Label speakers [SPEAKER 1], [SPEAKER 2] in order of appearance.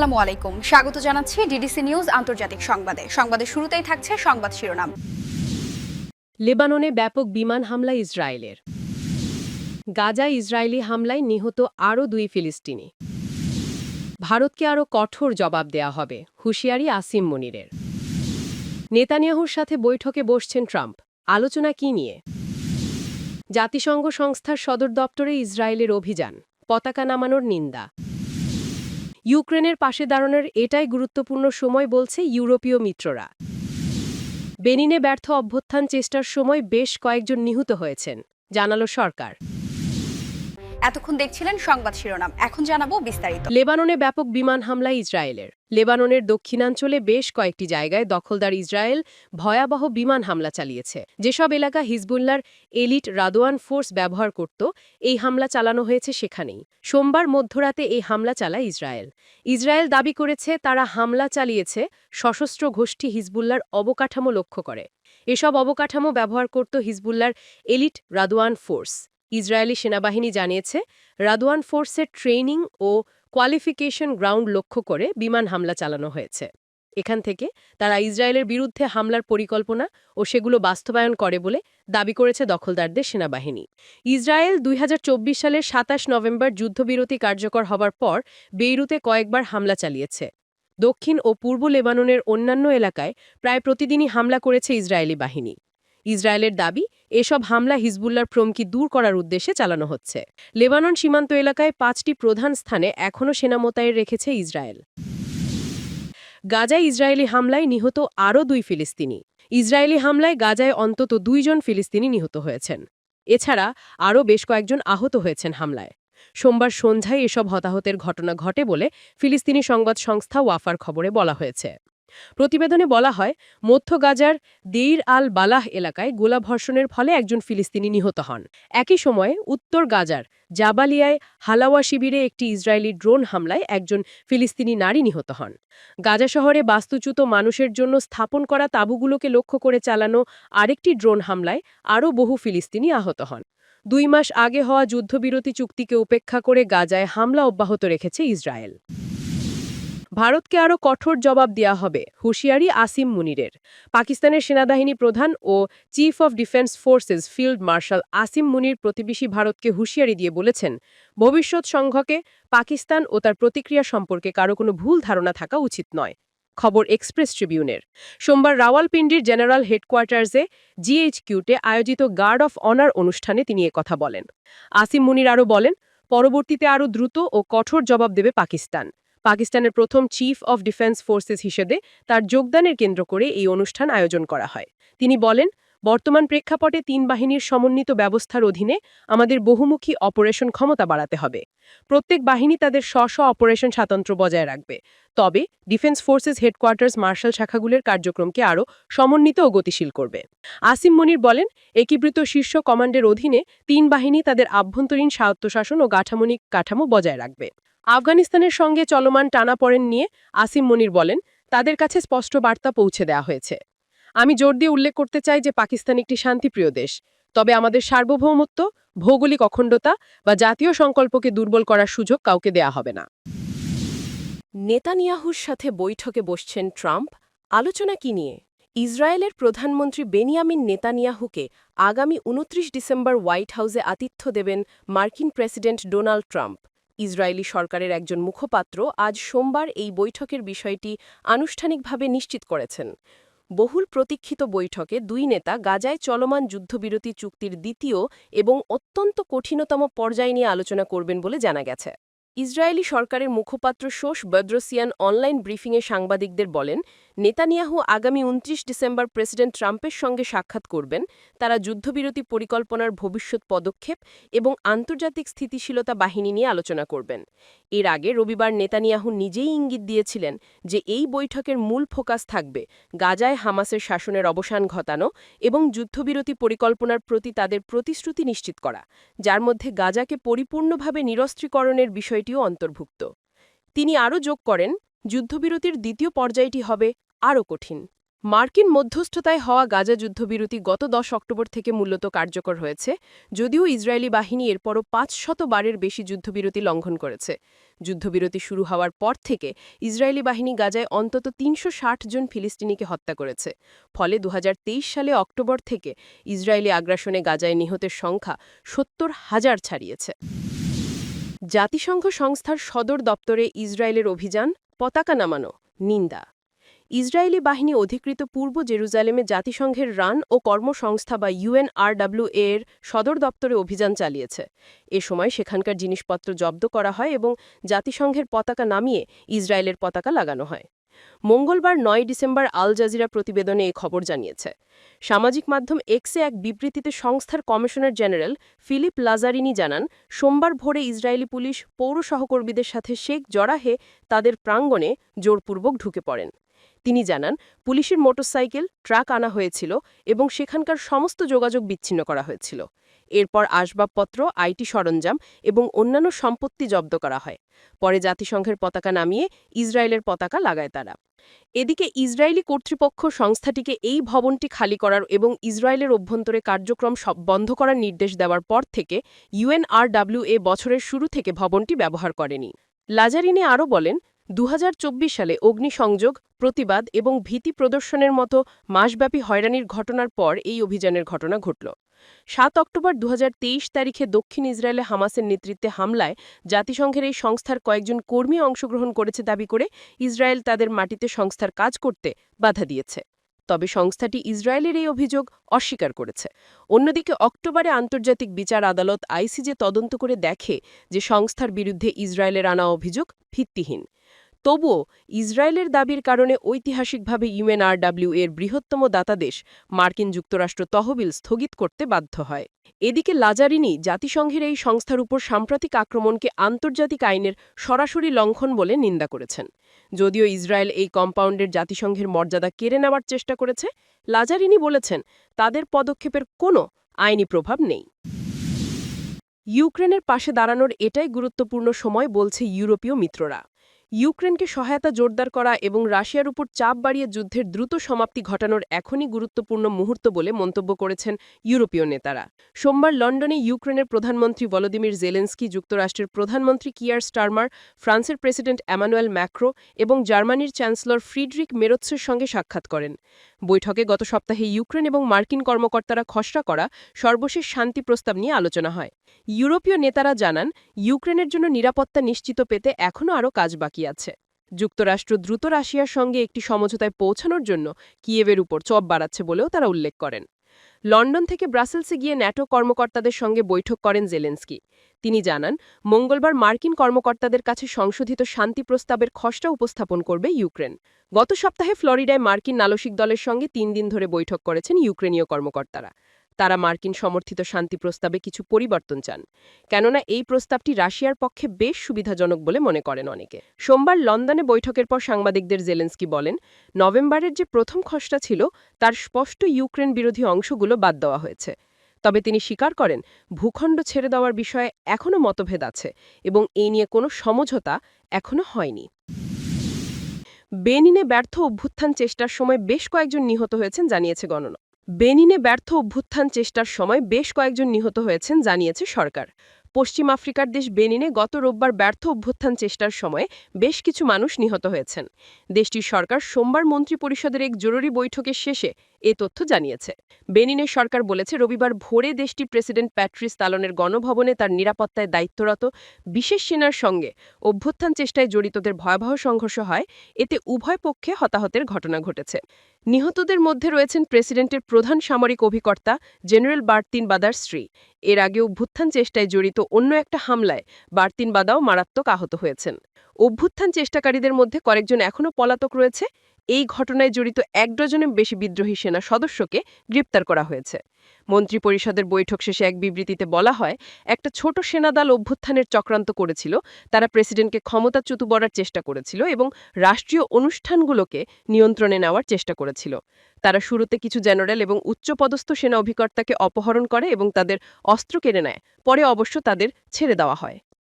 [SPEAKER 1] আসসালামু আলাইকুম স্বাগত জানাচ্ছি ডিডিসি নিউজ আন্তর্জাতিক সংবাদে সংবাদের শুরুতেই থাকছে সংবাদ শিরোনাম
[SPEAKER 2] লেবাননে ব্যাপক বিমান হামলা ইসরায়েলের গাজা ইসরায়েলি হামলায় নিহত আরও দুই ফিলিস্তিনি ভারতকে আরও কঠোর জবাব দেয়া হবে হুঁশিয়ারি আসিম মনিরের নেতানিয়াহুর সাথে বৈঠকে বসছেন ট্রাম্প আলোচনা কী নিয়ে জাতিসংঘ সংস্থার সদর দপ্তরে ইসরায়েলের অভিযান পতাকা নামানোর নিন্দা ইউক্রেনের পাশে দাঁড়ানোর এটাই গুরুত্বপূর্ণ সময় বলছে ইউরোপীয় মিত্ররা বেনিনে ব্যর্থ অভ্যুত্থান চেষ্টার সময় বেশ কয়েকজন নিহত হয়েছেন জানালো সরকার
[SPEAKER 1] এতক্ষণ দেখছিলেন সংবাদ শিরোনাম এখন জানাবো বিস্তারিত
[SPEAKER 2] লেবাননে ব্যাপক বিমান হামলা ইসরায়েলের লেবাননের দক্ষিণাঞ্চলে বেশ কয়েকটি জায়গায় দখলদার ইসরায়েল ভয়াবহ বিমান হামলা চালিয়েছে যেসব এলাকা হিজবুল্লার এলিট রাদোয়ান ফোর্স ব্যবহার করত এই হামলা চালানো হয়েছে সেখানেই সোমবার মধ্যরাতে এই হামলা চালায় ইসরায়েল ইসরায়েল দাবি করেছে তারা হামলা চালিয়েছে সশস্ত্র গোষ্ঠী হিজবুল্লার অবকাঠামো লক্ষ্য করে এসব অবকাঠামো ব্যবহার করত হিজবুল্লার এলিট রাদোয়ান ফোর্স ইসরায়েলি সেনাবাহিনী জানিয়েছে রাদওয়ান ফোর্সের ট্রেনিং ও কোয়ালিফিকেশন গ্রাউন্ড লক্ষ্য করে বিমান হামলা চালানো হয়েছে এখান থেকে তারা ইসরায়েলের বিরুদ্ধে হামলার পরিকল্পনা ও সেগুলো বাস্তবায়ন করে বলে দাবি করেছে দখলদারদের সেনাবাহিনী ইসরায়েল দুই সালের ২৭ নভেম্বর যুদ্ধবিরতি কার্যকর হবার পর বেইরুতে কয়েকবার হামলা চালিয়েছে দক্ষিণ ও পূর্ব লেবাননের অন্যান্য এলাকায় প্রায় প্রতিদিনই হামলা করেছে ইসরায়েলি বাহিনী ইসরায়েলের দাবি এসব হামলা হিজবুল্লার প্রমকি দূর করার উদ্দেশ্যে চালানো হচ্ছে লেবানন সীমান্ত এলাকায় পাঁচটি প্রধান স্থানে এখনও সেনা মোতায়েন রেখেছে ইসরায়েল গাজায় ইসরায়েলি হামলায় নিহত আরও দুই ফিলিস্তিনি ইসরায়েলি হামলায় গাজায় অন্তত দুইজন ফিলিস্তিনি নিহত হয়েছেন এছাড়া আরও বেশ কয়েকজন আহত হয়েছেন হামলায় সোমবার সন্ধ্যায় এসব হতাহতের ঘটনা ঘটে বলে ফিলিস্তিনি সংবাদ সংস্থা ওয়াফার খবরে বলা হয়েছে প্রতিবেদনে বলা হয় মধ্য গাজার দেইর আল বালাহ এলাকায় গোলাবর্ষণের ফলে একজন ফিলিস্তিনি নিহত হন একই সময়ে উত্তর গাজার জাবালিয়ায় হালাওয়া শিবিরে একটি ইসরায়েলি ড্রোন হামলায় একজন ফিলিস্তিনি নারী নিহত হন গাজা শহরে বাস্তুচ্যুত মানুষের জন্য স্থাপন করা তাঁবুগুলোকে লক্ষ্য করে চালানো আরেকটি ড্রোন হামলায় আরও বহু ফিলিস্তিনি আহত হন দুই মাস আগে হওয়া যুদ্ধবিরতি চুক্তিকে উপেক্ষা করে গাজায় হামলা অব্যাহত রেখেছে ইসরায়েল ভারতকে আরও কঠোর জবাব দেয়া হবে হুঁশিয়ারি আসিম মুনিরের পাকিস্তানের সেনাবাহিনী প্রধান ও chief of defence forces field marshal Asim Munir প্রতিবেশী ভারতকে হুঁশিয়ারি দিয়ে বলেছেন ভবিষ্যৎ সংঘকে পাকিস্তান ও তার প্রতিক্রিয়া সম্পর্কে কারো কোনো ভুল ধারণা থাকা উচিত নয় খবর এক্সপ্রেস ট্রিবিউনের সোমবার রাওয়ালপিন্ডির জেনারেল হেডকোয়ার্টার্সে জিএইচকিউতে আয়োজিত গার্ড অফ অনার অনুষ্ঠানে তিনি কথা বলেন আসিম মুনির আরও বলেন পরবর্তীতে আরও দ্রুত ও কঠোর জবাব দেবে পাকিস্তান পাকিস্তানের প্রথম চিফ অফ ডিফেন্স ফোর্সেস হিসেবে তার যোগদানের কেন্দ্র করে এই অনুষ্ঠান আয়োজন করা হয় তিনি বলেন বর্তমান প্রেক্ষাপটে তিন বাহিনীর সমন্বিত ব্যবস্থার অধীনে আমাদের বহুমুখী অপারেশন ক্ষমতা বাড়াতে হবে প্রত্যেক বাহিনী তাদের স্ব স্ব অপারেশন স্বাতন্ত্র্য বজায় রাখবে তবে ডিফেন্স ফোর্সেস হেডকোয়ার্টার্স মার্শাল শাখাগুলির কার্যক্রমকে আরও সমন্বিত ও গতিশীল করবে আসিম মনির বলেন একীভূত শীর্ষ কমান্ডের অধীনে তিন বাহিনী তাদের আভ্যন্তরীণ স্বায়ত্তশাসন ও গাঠামনিক কাঠামো বজায় রাখবে আফগানিস্তানের সঙ্গে চলমান টানাপড়েন নিয়ে আসিম মনির বলেন তাদের কাছে স্পষ্ট বার্তা পৌঁছে দেওয়া হয়েছে আমি জোর দিয়ে উল্লেখ করতে চাই যে পাকিস্তান একটি শান্তিপ্রিয় দেশ তবে আমাদের সার্বভৌমত্ব ভৌগোলিক অখণ্ডতা বা জাতীয় সংকল্পকে দুর্বল করার সুযোগ কাউকে দেয়া হবে না নেতানিয়াহুর সাথে বৈঠকে বসছেন ট্রাম্প আলোচনা কি নিয়ে ইসরায়েলের প্রধানমন্ত্রী বেনিয়ামিন নেতানিয়াহুকে আগামী উনত্রিশ ডিসেম্বর হোয়াইট হাউসে আতিথ্য দেবেন মার্কিন প্রেসিডেন্ট ডোনাল্ড ট্রাম্প ইসরায়েলি সরকারের একজন মুখপাত্র আজ সোমবার এই বৈঠকের বিষয়টি আনুষ্ঠানিকভাবে নিশ্চিত করেছেন বহুল প্রতীক্ষিত বৈঠকে দুই নেতা গাজায় চলমান যুদ্ধবিরতি চুক্তির দ্বিতীয় এবং অত্যন্ত কঠিনতম পর্যায় নিয়ে আলোচনা করবেন বলে জানা গেছে ইসরায়েলি সরকারের মুখপাত্র শোষ বদ্রসিয়ান অনলাইন ব্রিফিংয়ে সাংবাদিকদের বলেন নেতানিয়াহু আগামী উনত্রিশ ডিসেম্বর প্রেসিডেন্ট ট্রাম্পের সঙ্গে সাক্ষাৎ করবেন তারা যুদ্ধবিরতি পরিকল্পনার ভবিষ্যৎ পদক্ষেপ এবং আন্তর্জাতিক স্থিতিশীলতা বাহিনী নিয়ে আলোচনা করবেন এর আগে রবিবার নেতানিয়াহু নিজেই ইঙ্গিত দিয়েছিলেন যে এই বৈঠকের মূল ফোকাস থাকবে গাজায় হামাসের শাসনের অবসান ঘটানো এবং যুদ্ধবিরতি পরিকল্পনার প্রতি তাদের প্রতিশ্রুতি নিশ্চিত করা যার মধ্যে গাজাকে পরিপূর্ণভাবে নিরস্ত্রীকরণের বিষয়টি বিষয়টিও অন্তর্ভুক্ত তিনি আরও যোগ করেন যুদ্ধবিরতির দ্বিতীয় পর্যায়টি হবে আরও কঠিন মার্কিন মধ্যস্থতায় হওয়া গাজা যুদ্ধবিরতি গত দশ অক্টোবর থেকে মূলত কার্যকর হয়েছে যদিও ইসরায়েলি বাহিনী এরপরও পাঁচ শত বারের বেশি যুদ্ধবিরতি লঙ্ঘন করেছে যুদ্ধবিরতি শুরু হওয়ার পর থেকে ইসরায়েলি বাহিনী গাজায় অন্তত তিনশো জন ফিলিস্তিনিকে হত্যা করেছে ফলে দু সালে অক্টোবর থেকে ইসরায়েলি আগ্রাসনে গাজায় নিহতের সংখ্যা সত্তর হাজার ছাড়িয়েছে জাতিসংঘ সংস্থার সদর দপ্তরে ইসরায়েলের অভিযান পতাকা নামানো নিন্দা ইসরায়েলি বাহিনী অধিকৃত পূর্ব জেরুজালেমে জাতিসংঘের রান ও কর্মসংস্থা বা ইউএনআরডাব্লিউ এর সদর দপ্তরে অভিযান চালিয়েছে এ সময় সেখানকার জিনিসপত্র জব্দ করা হয় এবং জাতিসংঘের পতাকা নামিয়ে ইসরায়েলের পতাকা লাগানো হয় মঙ্গলবার নয় ডিসেম্বর আল জাজিরা প্রতিবেদনে এ খবর জানিয়েছে সামাজিক মাধ্যম এক্সে এক বিবৃতিতে সংস্থার কমিশনার জেনারেল ফিলিপ লাজারিনি জানান সোমবার ভোরে ইসরায়েলি পুলিশ পৌর সহকর্মীদের সাথে শেখ জরাহে তাদের প্রাঙ্গণে জোরপূর্বক ঢুকে পড়েন তিনি জানান পুলিশের মোটরসাইকেল ট্রাক আনা হয়েছিল এবং সেখানকার সমস্ত যোগাযোগ বিচ্ছিন্ন করা হয়েছিল এরপর আসবাবপত্র আইটি সরঞ্জাম এবং অন্যান্য সম্পত্তি জব্দ করা হয় পরে জাতিসংঘের পতাকা নামিয়ে ইসরায়েলের পতাকা লাগায় তারা এদিকে ইসরায়েলি কর্তৃপক্ষ সংস্থাটিকে এই ভবনটি খালি করার এবং ইসরায়েলের অভ্যন্তরে কার্যক্রম সব বন্ধ করার নির্দেশ দেওয়ার পর থেকে এ বছরের শুরু থেকে ভবনটি ব্যবহার করেনি লাজারিনে আরও বলেন দু সালে অগ্নিসংযোগ প্রতিবাদ এবং ভীতি প্রদর্শনের মতো মাসব্যাপী হয়রানির ঘটনার পর এই অভিযানের ঘটনা ঘটল সাত অক্টোবর দু তারিখে দক্ষিণ ইসরায়েলে হামাসের নেতৃত্বে হামলায় জাতিসংঘের এই সংস্থার কয়েকজন কর্মী অংশগ্রহণ করেছে দাবি করে ইসরায়েল তাদের মাটিতে সংস্থার কাজ করতে বাধা দিয়েছে তবে সংস্থাটি ইসরায়েলের এই অভিযোগ অস্বীকার করেছে অন্যদিকে অক্টোবরে আন্তর্জাতিক বিচার আদালত আইসিজে তদন্ত করে দেখে যে সংস্থার বিরুদ্ধে ইসরায়েলের আনা অভিযোগ ভিত্তিহীন তবুও ইসরায়েলের দাবির কারণে ঐতিহাসিকভাবে ইউএনআরডাব্লিউ এর বৃহত্তম দাতাদেশ মার্কিন যুক্তরাষ্ট্র তহবিল স্থগিত করতে বাধ্য হয় এদিকে লাজারিনি জাতিসংঘের এই সংস্থার উপর সাম্প্রতিক আক্রমণকে আন্তর্জাতিক আইনের সরাসরি লঙ্ঘন বলে নিন্দা করেছেন যদিও ইসরায়েল এই কম্পাউন্ডের জাতিসংঘের মর্যাদা কেড়ে নেওয়ার চেষ্টা করেছে লাজারিনি বলেছেন তাদের পদক্ষেপের কোনো আইনি প্রভাব নেই ইউক্রেনের পাশে দাঁড়ানোর এটাই গুরুত্বপূর্ণ সময় বলছে ইউরোপীয় মিত্ররা ইউক্রেনকে সহায়তা জোরদার করা এবং রাশিয়ার উপর চাপ বাড়িয়ে যুদ্ধের দ্রুত সমাপ্তি ঘটানোর এখনই গুরুত্বপূর্ণ মুহূর্ত বলে মন্তব্য করেছেন ইউরোপীয় নেতারা সোমবার লন্ডনে ইউক্রেনের প্রধানমন্ত্রী ভলোদিমির জেলেন্সকি যুক্তরাষ্ট্রের প্রধানমন্ত্রী কিয়ার স্টারমার ফ্রান্সের প্রেসিডেন্ট অ্যামানুয়েল ম্যাক্রো এবং জার্মানির চ্যান্সেলর ফ্রিডরিক মেরোৎসের সঙ্গে সাক্ষাৎ করেন বৈঠকে গত সপ্তাহে ইউক্রেন এবং মার্কিন কর্মকর্তারা খসড়া করা সর্বশেষ শান্তি প্রস্তাব নিয়ে আলোচনা হয় ইউরোপীয় নেতারা জানান ইউক্রেনের জন্য নিরাপত্তা নিশ্চিত পেতে এখনও আরও কাজ বাকি আছে যুক্তরাষ্ট্র দ্রুত রাশিয়ার সঙ্গে একটি সমঝোতায় পৌঁছানোর জন্য কিয়েভের উপর চপ বাড়াচ্ছে বলেও তারা উল্লেখ করেন লন্ডন থেকে ব্রাসেলসে গিয়ে ন্যাটো কর্মকর্তাদের সঙ্গে বৈঠক করেন জেলেন্সকি তিনি জানান মঙ্গলবার মার্কিন কর্মকর্তাদের কাছে সংশোধিত শান্তি প্রস্তাবের খসড়া উপস্থাপন করবে ইউক্রেন গত সপ্তাহে ফ্লোরিডায় মার্কিন নালসিক দলের সঙ্গে তিন দিন ধরে বৈঠক করেছেন ইউক্রেনীয় কর্মকর্তারা তারা মার্কিন সমর্থিত শান্তি প্রস্তাবে কিছু পরিবর্তন চান কেননা এই প্রস্তাবটি রাশিয়ার পক্ষে বেশ সুবিধাজনক বলে মনে করেন অনেকে সোমবার লন্ডনে বৈঠকের পর সাংবাদিকদের জেলেন্সকি বলেন নভেম্বরের যে প্রথম খসড়া ছিল তার স্পষ্ট ইউক্রেন বিরোধী অংশগুলো বাদ দেওয়া হয়েছে তবে তিনি স্বীকার করেন ভূখণ্ড ছেড়ে দেওয়ার বিষয়ে এখনও মতভেদ আছে এবং এই নিয়ে কোনো সমঝোতা এখনও হয়নি বেনিনে ব্যর্থ অভ্যুত্থান চেষ্টার সময় বেশ কয়েকজন নিহত হয়েছেন জানিয়েছে গণনা বেনিনে ব্যর্থ অভ্যুত্থান চেষ্টার সময় বেশ কয়েকজন নিহত হয়েছেন জানিয়েছে সরকার পশ্চিম আফ্রিকার দেশ বেনিনে গত রোববার ব্যর্থ অভ্যুত্থান চেষ্টার সময় বেশ কিছু মানুষ নিহত হয়েছেন দেশটির সরকার সোমবার মন্ত্রী পরিষদের এক জরুরি বৈঠকের শেষে এ তথ্য জানিয়েছে বেনিনের সরকার বলেছে রবিবার ভোরে দেশটির প্রেসিডেন্ট প্যাট্রিস তালনের গণভবনে তার নিরাপত্তায় দায়িত্বরত বিশেষ সেনার সঙ্গে অভ্যুত্থান চেষ্টায় জড়িতদের ভয়াবহ সংঘর্ষ হয় এতে উভয় পক্ষে হতাহতের ঘটনা ঘটেছে নিহতদের মধ্যে রয়েছেন প্রেসিডেন্টের প্রধান সামরিক অভিকর্তা জেনারেল বার্তিন বাদার স্ত্রী এর আগে অভ্যুত্থান চেষ্টায় জড়িত অন্য একটা হামলায় বার্তিন বাদাও মারাত্মক আহত হয়েছেন অভ্যুত্থান চেষ্টাকারীদের মধ্যে কয়েকজন এখনও পলাতক রয়েছে এই ঘটনায় জড়িত এক ডজনের বেশি বিদ্রোহী সেনা সদস্যকে গ্রেপ্তার করা হয়েছে মন্ত্রী পরিষদের বৈঠক শেষে এক বিবৃতিতে বলা হয় একটা ছোট সেনাদল অভ্যুত্থানের চক্রান্ত করেছিল তারা প্রেসিডেন্টকে ক্ষমতাচ্যুত বড়ার চেষ্টা করেছিল এবং রাষ্ট্রীয় অনুষ্ঠানগুলোকে নিয়ন্ত্রণে নেওয়ার চেষ্টা করেছিল তারা শুরুতে কিছু জেনারেল এবং উচ্চপদস্থ সেনা অভিকর্তাকে অপহরণ করে এবং তাদের অস্ত্র কেড়ে নেয় পরে অবশ্য তাদের ছেড়ে দেওয়া হয়